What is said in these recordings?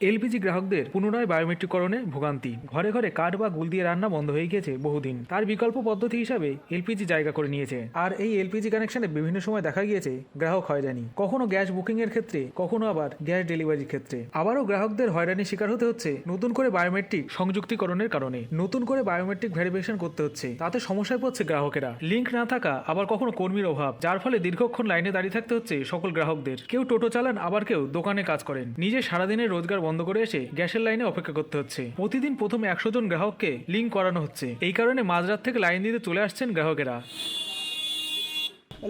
LPG গ্রাহকদের পুনরায় বায়োমেট্রিকরণে ভোগান্তি। ঘরে ঘরে কাঠ বা গুল দিয়ে রান্না বন্ধ হয়ে গিয়েছে বহুদিন। তার বিকল্প পদ্ধতি হিসাবে এলপিজি জায়গা করে নিয়েছে। আর এই এলপিজি কানেকশনে বিভিন্ন সময় দেখা গিয়েছে গ্রাহক হয়রানি। কখনো গ্যাস বুকিং এর ক্ষেত্রে, কখনো আবার গ্যাস ডেলিভারির ক্ষেত্রে। আবারও গ্রাহকদের হয়রানির শিকার হতে হচ্ছে নতুন করে বায়োমেট্রিক সংযুক্তিকরণের কারণে। নতুন করে বায়োমেট্রিক ভেরিফিকেশন করতে হচ্ছে। তাতে সমস্যায় পড়ছে গ্রাহকেরা। লিঙ্ক না থাকা, আবার কখনো কর্মীর অভাব, যার ফলে দীর্ঘক্ষণ লাইনে দাঁড়িয়ে থাকতে হচ্ছে সকল গ্রাহকদের। কেউ টোটো চালান, আবার কেউ দোকানে কাজ করেন। নিজে সারাদিনের রোজগার বন্ধ করে এসে গ্যাসের লাইনে অপেক্ষা করতে হচ্ছে। প্রতিদিন প্রথম একশো জন গ্রাহককে লিঙ্ক করানো হচ্ছে। এই কারণে মাঝরাত থেকে লাইন দিতে চলে আসছেন গ্রাহকেরা।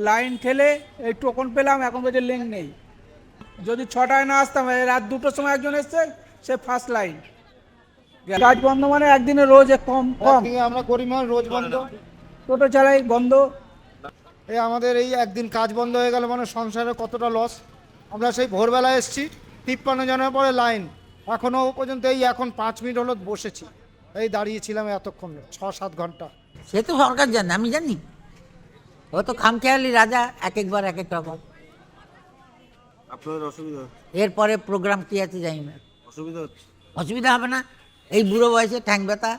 লাইন ঠেলে এই টোকন পেলাম এখন পর্যন্ত লিঙ্ক নেই। যদি ছটায় না আসতাম এই রাত দুটোর সময় একজন এসছে সে ফার্স্ট লাইন কাজ বন্ধ মানে একদিনে রোজ এক কম কম। আমরা গরিব মানুষ রোজ বন্ধ। টোটো চালাই বন্ধ। এই আমাদের এই একদিন কাজ বন্ধ হয়ে গেল মানে সংসারে কতটা লস আমরা সেই ভোরবেলা এসেছি। তিপ্পান্ন জনের পরে লাইন। এখনও পর্যন্ত এই এখন পাঁচ মিনিট হলো বসেছি। এই দাঁড়িয়েছিলাম এতক্ষণ ছ সাত ঘণ্টা। সে তো সরকার জানে আমি জানি। ও তো খামখেয়ালি রাজা এক একবার এক এক রকম আপনাদের অসুবিধা এরপরে প্রোগ্রাম কি আছে জানি না। অসুবিধা হচ্ছে? অসুবিধা হবে না। এই বুড়ো বয়সে ঠ্যাং ব্যথা।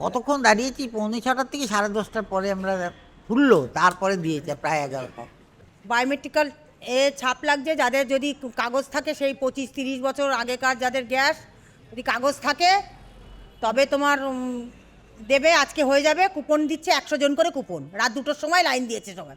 কতক্ষণ দাঁড়িয়েছি পৌনে ছটার থেকে সাড়ে দশটার পরে আমরা খুললো তারপরে দিয়েছে প্রায় এগারোটা। বায়োমেট্রিক্যাল এ ছাপ লাগছে যাদের যদি কাগজ থাকে সেই পঁচিশ তিরিশ বছর আগেকার যাদের গ্যাস, যদি কাগজ থাকে, তবে তোমার দেবে, আজকে হয়ে যাবে, কুপন দিচ্ছে একশো জন করে কুপন। রাত দুটোর সময় লাইন দিয়েছে সবাই।